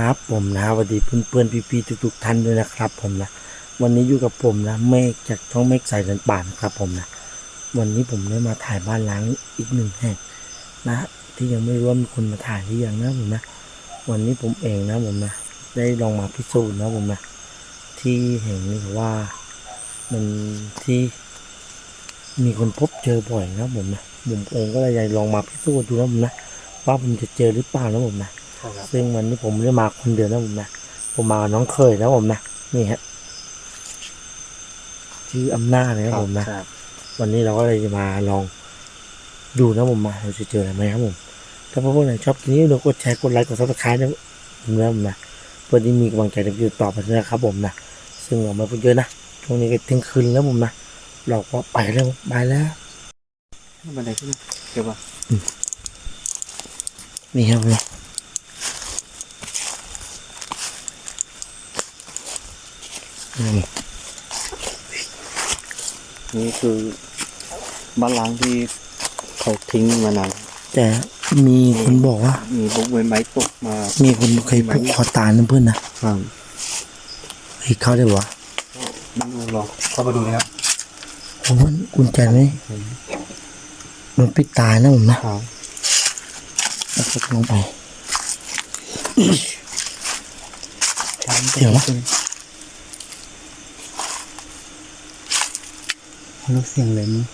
ครับผมนะสวัสดีเพื่อนเพื่อนๆพี่ๆทุกๆท่านด้วยนะครับ ผมนะวันนี้อยู่กับผมนะเมฆจากช่องเมฆใส่เดินป่านครับ ผมนะวันนี้ผมได้มาถ่ายบ้านล้างอีกหนึ่งแห่งนะ ที่ยังไม่รู้ว่ามีคนมาถ่ายหรือยังนะผมนะ วันนี้ผมเองนะผมนะได้ลองมาพิสูจน์นะผมนะที่แห่งนี้ว่ามันที่มีคนพบเจอบ่อยนะผมนะผมเองก็เลยลองมาพิสูจน์ดูนะผมนะว่าผมจะเจอหรือเปล่านะผมนะ ซึ่งวันนี้ผมไม่ได้มาคนเดียวนะผมนะ ผมมากับน้องเคยนะผมนะ นี่ฮะ ชื่ออำนาจนะครับผมนะ วันนี้เราก็เลยจะมาลองดูนะผมมาเราจะเจออะไรไหมครับผม ถ้าพวกไหนชอบคลิปนี้เรากดแชร์ กดไลค์ กดซับสไครต์นะผมนะผมนะ เพื่อที่มีกำลังใจในการติดต่อไปนะครับผมนะ ซึ่งเราไม่พูดเยอะนะ ช่วงนี้ก็เที่ยงคืนแล้วผมนะ เราก็ไปแล้วไปแล้วบันไดขึ้นเดี๋ยวว่านี่ครับผม นะอืมนี่คือบ้านล้างที่เขาทิ้งมานานแต่มีคนบอกว่า มีบุกใบไม้ตกมา มีคนเคยผูกคอตายนะเพื่อนนะฟังเฮ้ยเข้าได้วะมันลองเข้ามาดูนะครับผมว่ากุญแจไหมมันปิดตายนะผมนะครับแล้วก็ลงไปเดี๋ยวนะ รู้เสียงเลยมั้ย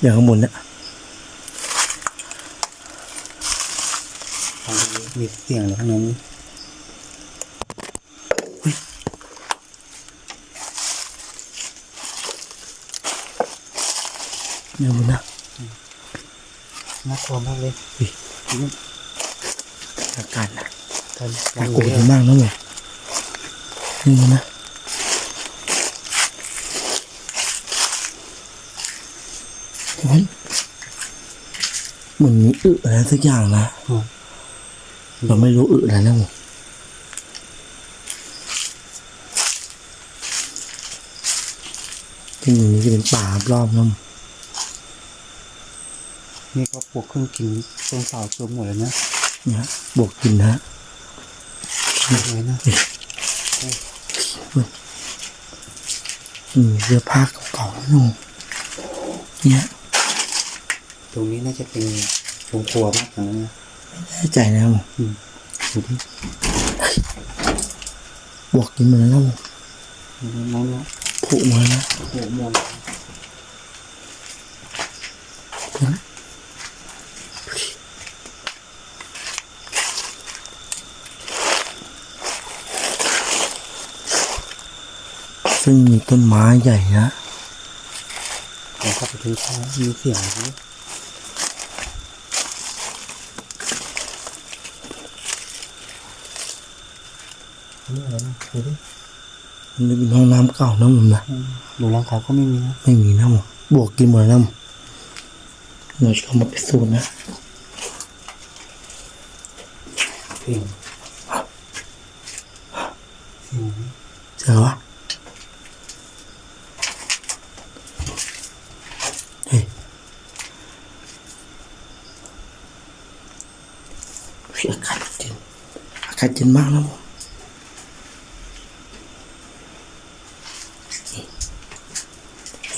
เดี๋ยวข้างบนนะมีเสียงอะไรข้างนั้นเดี๋ยวข้างบนนะน่ากลัวมากเลยอาการนะตอนน่ากลัวมากนะเว้ยนี่มันนะ เฮ้ยเหมือนมีอึอะไรสักอย่างนะเราไม่รู้อึอะไรนะผมที่นี่จะเป็นป่ารอบๆนะนี่ก็ปลูกเครื่องกินต้นเสาเกือบหมดเลยนะเนี่ยบวกกินนะเลยนะอืมเสื้อผ้าเก่าๆนะหนูเนี่ย ตรงนี้น่าจะเป็นโรงครัวมากกว่านั้นนะแน่ใจนะผมดูดิบวกกินมาแล้วนะผมน้องเนาะผุมาแล้วนะหัวมอนซึ่งมีต้นไม้ใหญ่นะเราเข้าไปดูใช่มีเสียงอะไร นี่อะไรนะดูดิ มันเป็นห้องน้ำเก่านะผมนะดูร่างกายก็ไม่มีนะไม่มีนะผมบวกกินหมดแล้วนะผมเราจะเข้ามาพิสูจน์นะเสียงเสียงเจอวะเฮ้ยเฮ้ยอากาศเย็นอากาศเย็นมากนะผม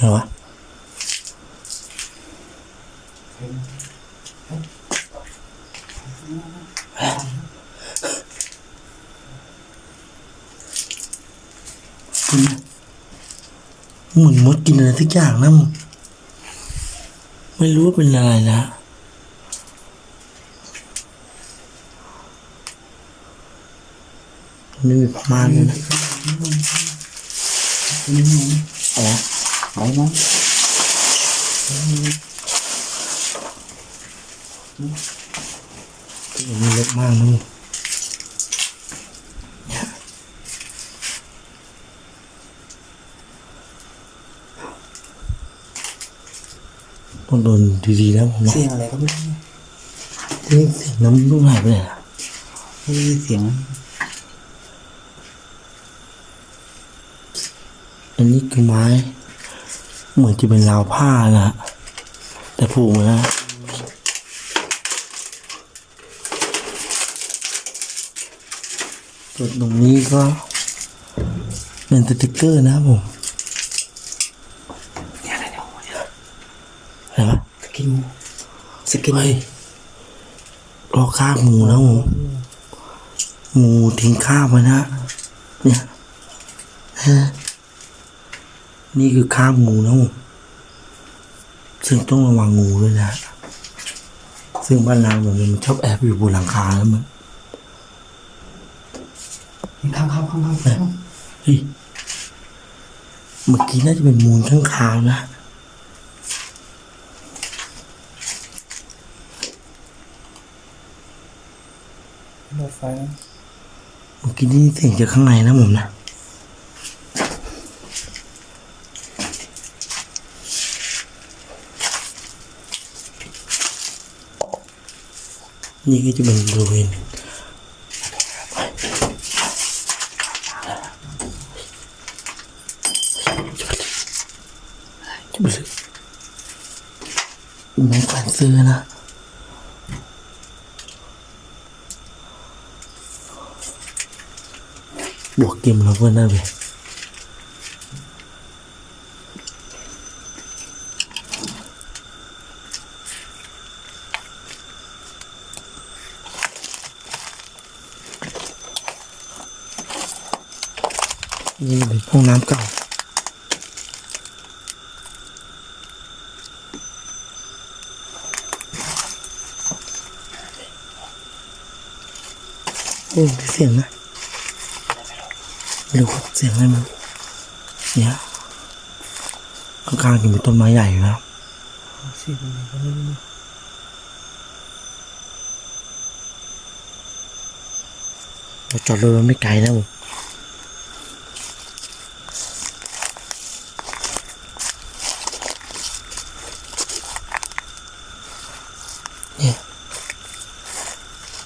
เห็นวะเหมือนมดกินอะไรสักอย่างนะมึงไม่รู้ว่าเป็นอะไรนะไม่มีประมาณเลยนะอะไรไหนมั้งตัวนี้นะมึงต้อ งโดนดีๆนะผมนะเสียงอะไรก็ไม่รู้เสียงเสี เสียงอันนี้คือไม้เหมือนจะเป็นราวผ้านะฮะแต่ผูกมาแล้วส่วนตรงนี้ก็เป็นสติกเกอร์นะครับผมอะไรวะสกินสกินเฮ้ยรอข้าวหมูนะผมหมูทิ้งข้าวไว้นะเนี่ยฮะ นี่คือข้าวหมูนะผมซึ่งต้องระวังงูด้วยนะ ซึ่งบ้านเราเนี่ยมันชอบแอบอยู่บนหลังคาแล้วมันข้างข้างข้างข้างข้างเฮ้ยเมื่อกี้น่าจะเป็นมูลข้างคาวนะรถไฟนะเมื่อกี้ได้ยินี่เสียงจากข้างในนะผมนะ นี่ก็จะเป็นบริเวณจะไปเลยไม้แขวนเสื้อนะ บวกเกมแล้วเพื่อนได้เลยนี่เป็ นห้องน้ำเก่า โอ้มีเสียงนะไม่รู้ครับเสียงอะไรมันเนี่ยข้างๆจะมีต้นไม้ใหญ่อยู่นะครับสิตรงไหนก็ไม่รู้เราจอดรถไว้ไม่ไกลนะผมเนี่ย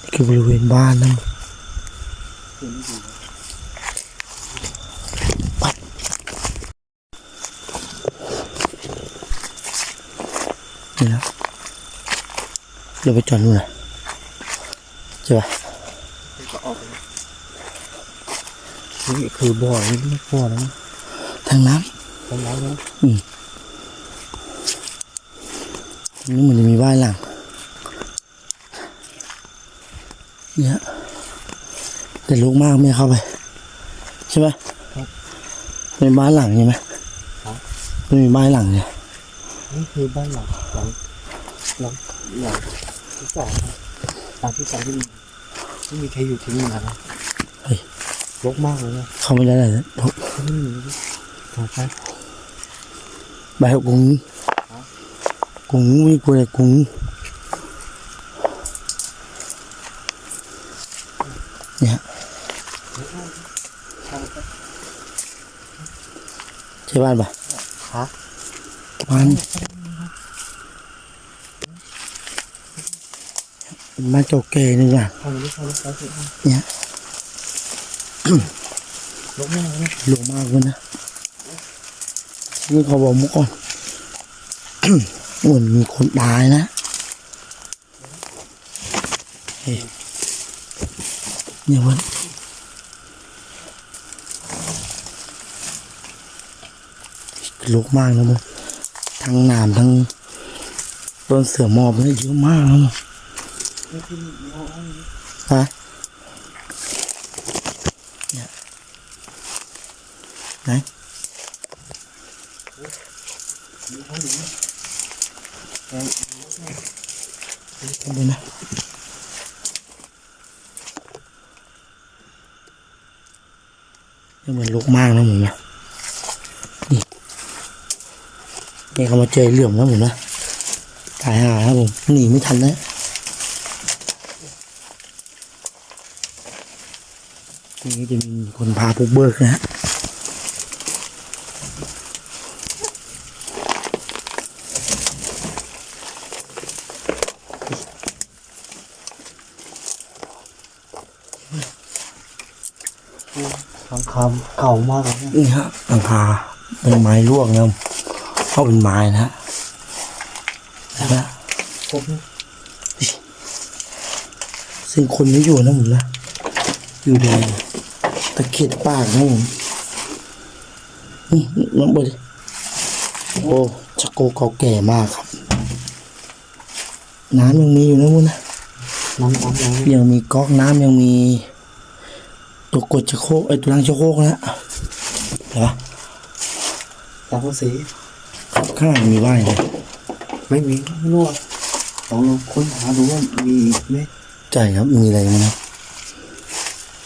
นี่ คือบริเวณบ้านนะปัดนี่นะเราไปจอดนู่นนะใช่ปะนี่คือบ่อนี่ไม่บ่อแล้วทางน้ทำร้ายแล้วำนี่มันจะมีบ้านหลัง เนี่ยแต่ลูกมากไม่เข้าไป ใช่ไหมเป็นบ้านหลังใช่ไหมไม่มีบ้านหลังเนี่ยนี่คือบ้านหลังหลังหลังหลังที่สองครับหลังที่สองที่มีไม่มีใครอยู่ที่นี่นะครับเฮ้ยรกมากเลยนะเข้าไม่ได้เลยนะเพราะไม่มีขอไปใบกุ้งกุ้งไม่กลัวเลยกุ้งเนี่ยใช่ บ้านปะฮะบ้านบ้านเก่าแก่นี่จ้ะทำไม่ได้ทำไม่ได้สิเนี่ยรกมากเลยนะหลวงมากเลยนะนี่เขาบอกมื่อก่อนเหมือนมีคนตายนะเฮ้ยเนี่ยมัน ลุกมากนะมึงทั้งนามทั้งต้นเสือหมอบเนี่ยเยอะมากนะมึงฮะเนี่ยไหนทำไปนะนี่เหมือนลุกมากนะหมูนะนี่ นี่เขามาเจอเหลื่อมแล้วหมูนะตายห่าครับผมหนีไม่ทันนะนี่ก็จะมีคนพาปุกเบิกนะฮะทางคำเก่ามากเลยนะนี่ฮะหลังคาเป็นไม้ลวกนะ เพราะเป็นไม้นะฮะใช่ไหมครบนะซึ่งคนไม่อยู่นะหมดละอยู่แดงตะเกียบปากนะผมนี่น้องบดิโอ้ชักโกเก่าแก่มากครับ น้ำยังมีอยู่นะมุนนะน้ำน้ำน้ำยังมีก๊อกน้ำยังมี ตัวกดชักโครกไอ้ตัวล้างชักโครกนะเห็นปะตาผู้สี ข้างหลังมีว่ายเลยไม่มีไม่รู้อะลองลองค้นหาดูว่ามีอีกไหมใช่ครับมีอะไรมั้ยนะ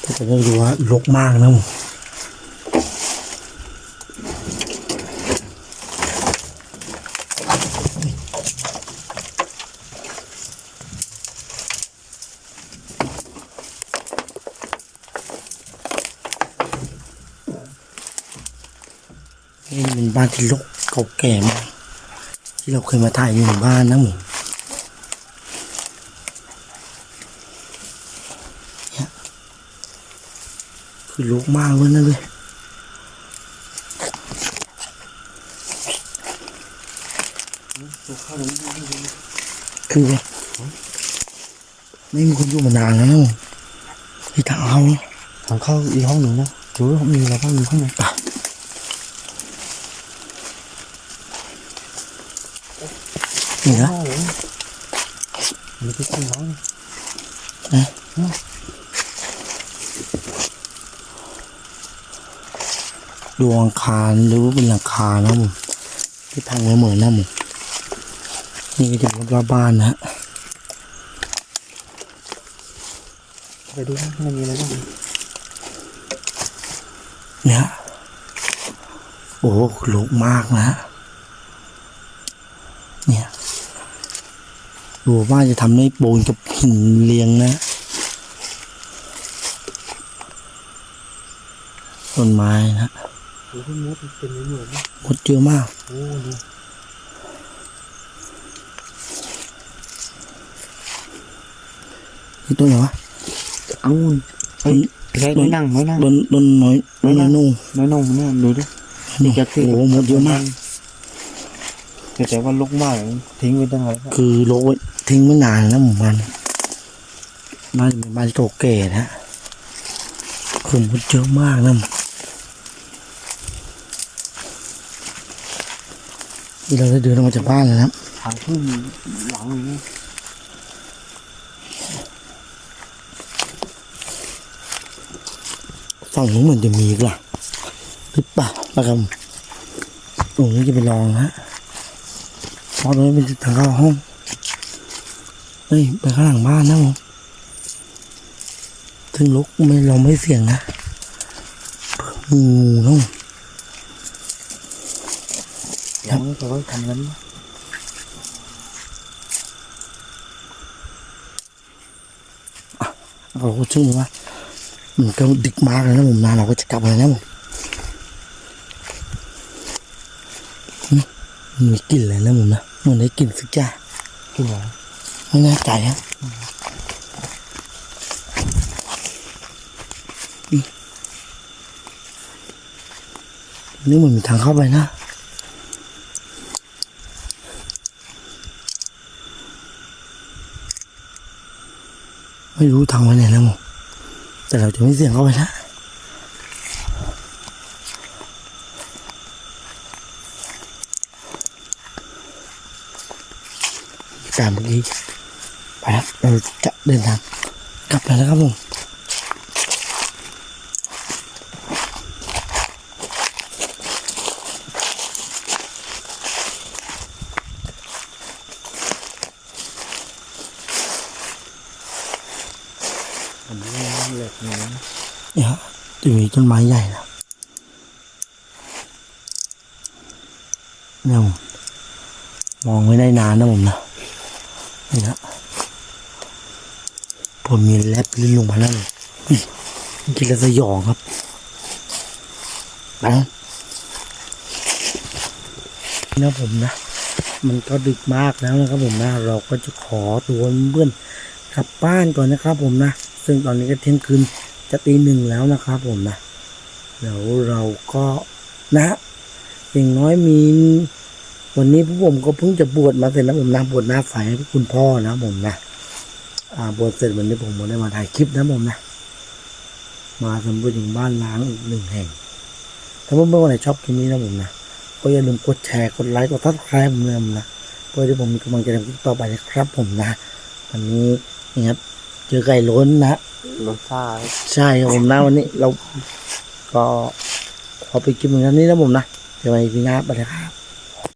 แต่ก็รู้ว่ารกมากนะผมนี่เป็นบ้านที่รก เก่าแก่มากที่เราเคยมาถ่ายอยู่หมู่บ้านนะหมูเนี่ยคือรกมากเลยนะเลยตัวเข้าเลยไม่รู้คือแบบไม่มีคนอยู่มานานแล้วนะหมูที่ทางเขาทางเข้าอีกห้องหนึ่งนะดูว่ามีอะไรบ้างอยู่ข้างใน ปะ นี่นะโอ้โหมันเป็นห้องน้ดวงอังคารหรือว่าเป็นหลังคานะหมูที่พังไว้เหมือนนะหมูนี่ก็จะเป็นรอบๆบ้านนะฮะำไปดูว่าข้างในมีอะไรบ้างเนี่ยโอ้โหลกมากนะฮะเนี่ย ดูว่าจะทำให้ปูนกับหินเรียงนะต้นไม้นะดูที่มดมันเป็นเหมือนนะมดเยอะมากโอ้ดูนี่ต้นอะไรวะเอ้าเฮ้ยใช่น้อยนั่งน้อยนั่งต้นต้นน้อยต้นน้อยนุ่งน้อยนุ่งเนี่ยดูดินี่โอ้โหมดเยอะมากแต่แต่ว่าลกมากทิ้งไว้ตั้งอะไรคือโลกไว้ ทิ้งไม่นานแล้วหมู่บ้านน่าจะเป็นบ้านที่โตแก่นะคือมดเยอะมากนะนี่เราได้เดินออกมาจากบ้านแล้วนะทางขึ้นหลังอย่างนี้ฝั่งนู้นเหมือนจะมีอีกล่ะหรือเปล่านะครับตรงนี้จะไปลองนะเพราะตรงนี้เป็นทางเข้าห้องเฮ้ย ไปข้างหลังบ้านนะผมถึงลุกไม่เราไม่เสี่ยงนะเผื่อมีงูนะผมยังไม่แต่ว่าทำนั้นเราก็ชื่อว่ามันก็ดึกมากเลยนะผมนานเราก็จะกลับแล้วนะผมอืมมีกลิ่นอะไรนะผมนะเหมือนได้กลิ่นสักอย่างกินเหร อไม่แน่ใจฮะอืมนี่มันมีทางเข้าไปนะไม่รู้ทางไปไหนแล้วมั้งแต่เราจะไม่เสี่ยงเข้าไปนะการเมื่อกี้ ไปแล้วเราจะเดินทางกลับไปแล้วครับผมเนี่ยฮะจะมีต้นไม้ใหญ่นะเนี่ยผมมองไม่ได้นานนะผมนะนี่นะ ผมมีแลบลิ้นลงมาแล้วเลยกินแล้วสยองครับไปนะนะผมนะ มันก็ดึกมากแล้วนะครับผมนะ เราก็จะขอตัวเพื่อนกลับบ้านก่อนนะครับ ผมนะ ซึ่งตอนนี้ก็เที่ยงคืนจะตีหนึ่งแล้วนะครับ ผมนะเดี๋ยวเราก็นะอย่างน้อยมีวันนี้พวกผมก็เพิ่งจะบวชมาเสร็จแล้วผมนะบวชหน้าไฟให้คุณพ่อนะผมนะ บวชเสร็จวันนี้ผมก็ได้มาถ่ายคลิปนะผมนะ มาสำรวจถึงบ้านล้างอีกหนึ่งแห่ง ถ้าเพื่อนๆคนไหนชอบคลิปนี้นะผมนะ ก็อย่าลืมกดแชร์ กดไลค์ กดทักทายผมเลยนะ เพื่อที่ผมมีกำลังใจทำคลิปต่อไปนะครับผมนะ วันนี้นี่ครับ เจอไก่ล้นนะรสชาติใช่ครับผมนะวันนี้เราก็ขอไปกินเหมือนกันนี้นะผมนะเดี๋ยวไปพีหน้าไปเลยครับ